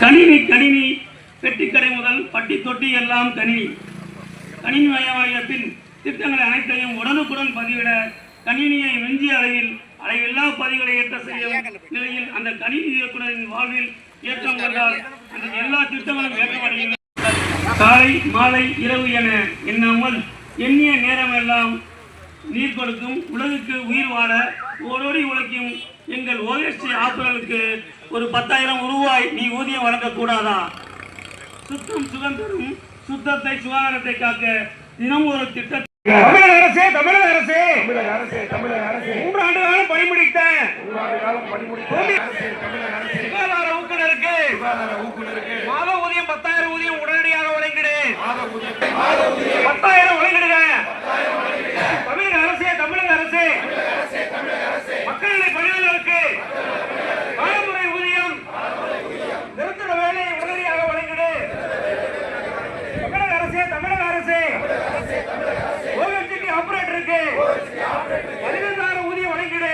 கணினி கணினி பெட்டிக்கடை முதல் பட்டி தொட்டி எல்லாம் கணினி. கணினி மயமாகிய பின் திட்டங்கள் அனைத்தையும் உடனுக்குடன் பதிவிட கணினியை வெஞ்சிய அளவில் அளவில்லா பதிவுகளை ஏற்ற செய்யும் நிலையில் அந்த கணினி இயக்குனரின் வாழ்வில் ஏற்றம் கொண்டால் அந்த எல்லா திட்டங்களும் ஏற்றமடையும். காலை மாலை இரவு என எண்ணாமல் எண்ணிய நேரம் எல்லாம் நீர் கொடுக்கும் உலகுக்கு உயிர் வாழ ஓடோடி உழைக்கும் எங்கள் ஓஎஸ்டி ஆப்புகளுக்கு ஒரு பத்தாயிரம் ரூபாய் நீ ஊதியம் வழங்கக்கூடாதா? சுத்தம் சுதந்திரம் சுத்தத்தை சுகாதாரத்தை காக்க தினம் ஒரு திட்டத்தை தமிழக அரசே தமிழக அரசே. தமிழக அரசே தமிழக அரசே. மூன்று ஆண்டு காலம் பணிமுடித்த சுகாதார ஊக்குனருக்கு மாத ஊதியம் பத்தாயிரம் ஊதியம் உடனடியாக வழங்கிடு. மாத ஊதியம். பத்தாயிரம் வழங்கிடுங்க தமிழக அரசே தமிழக அரசே மக்கள் நல பணியாளருக்கு காலமுறை ஊதியம் நிரந்தர வேலையை உடனடியாக வழங்கிடு தமிழக அரசே தமிழக அரசே ஓஎஸ்டி ஆபரேட்டருக்கு பதினைந்தாயிரம் ஊதியம் வழங்கிடு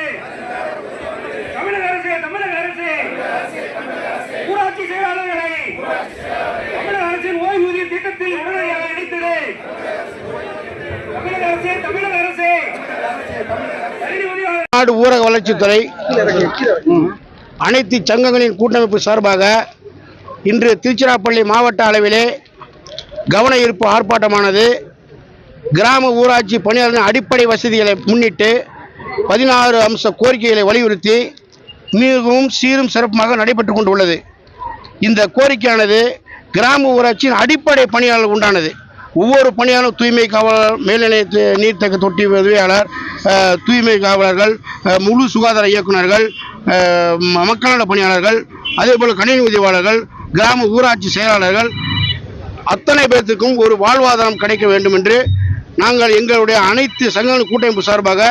தமிழக அரசே தமிழக அரசே ஊராட்சி செயலாளர்களை தமிழக அரசின் ஓய்வூதிய திட்டத்தில் உடனடியாக இணைத்தது தமிழக அரசே தமிழக அரசே. நாடு ஊரக வளர்ச்சித்துறை அனைத்து சங்கங்களின் கூட்டமைப்பு சார்பாக இன்று திருச்சிராப்பள்ளி மாவட்ட அளவிலே கவன ஈர்ப்பு ஆர்ப்பாட்டமானது கிராம ஊராட்சி பணியாளர்களின் அடிப்படை வசதிகளை முன்னிட்டு பதினாறு அம்ச கோரிக்கைகளை வலியுறுத்தி மிகவும் சீரும் சிறப்புமாக நடைபெற்று கொண்டுள்ளது. இந்த கோரிக்கையானது கிராம ஊராட்சியின் அடிப்படை பணியாளர் உண்டானது. ஒவ்வொரு பணியாளரும் தூய்மை காவலர் மேல்நிலைய நீர்த்தக்க தொட்டி உதவியாளர் தூய்மை காவலர்கள் முழு சுகாதார இயக்குநர்கள் அஹ், ம- மக்கள் பணியாளர்கள் அதேபோல் கணினி உதவியாளர்கள் கிராம ஊராட்சி செயலாளர்கள் அத்தனை பேர்த்துக்கும் ஒரு வாழ்வாதாரம் கிடைக்க வேண்டும் என்று நாங்கள் எங்களுடைய அனைத்து சங்கங்கள் கூட்டமைப்பு சார்பாக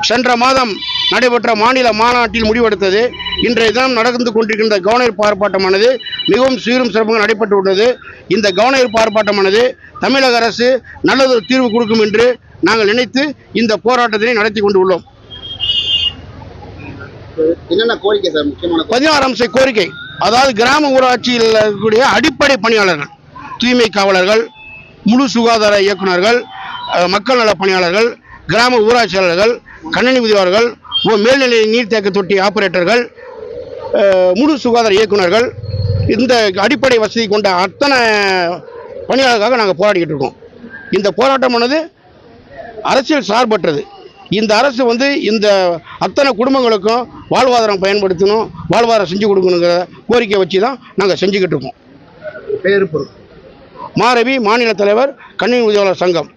சென்ற மாதம் நடைபெற்ற மாநில மாநாட்டில் முடிவெடுத்தது. இன்றைய தினம் நடந்து கொண்டிருக்கின்ற கவனஈர்ப்பு ஆர்ப்பாட்டமானது மிகவும் சீரும் சிறப்பாக நடைபெற்று உள்ளது இந்த கவனஈர்ப்பு ஆர்ப்பாட்டமானது தமிழக அரசு நல்லதொரு தீர்வு கொடுக்கும் என்று நாங்கள் நினைத்து இந்த போராட்டத்தினை நடத்தி கொண்டு உள்ளோம் என்னென்ன கோரிக்கை அதாவது கிராம ஊராட்சியில் இருக்கக்கூடிய அடிப்படை பணியாளர்கள் தூய்மை காவலர்கள் முழு சுகாதார இயக்குனர்கள் அஹ், மக்கள் நல பணியாளர்கள் கிராம ஊராட்சியாளர்கள் கணினி உதவியாளர்கள் மேல்நிலை நீர்த்தேக்க தொட்டி ஆபரேட்டர்கள் முழு சுகாதார இயக்குனர்கள் இந்த அடிப்படை வசதி கொண்ட அத்தனை பணியாளர்களுக்காக நாங்கள் போராடிக்கிட்டு இருக்கோம். இந்த போராட்டமானது அரசியல் சார்பற்றது. இந்த அரசு வந்து இந்த அத்தனை குடும்பங்களுக்கும் வாழ்வாதாரம் பயன்படுத்தணும் வாழ்வாதாரம் செஞ்சு கொடுக்கணுங்கிற கோரிக்கை வச்சு தான் நாங்கள் செஞ்சுக்கிட்டு இருக்கோம். பேரு பொருள். மாரவி மாநில தலைவர் கணினி உதவியாளர் சங்கம்.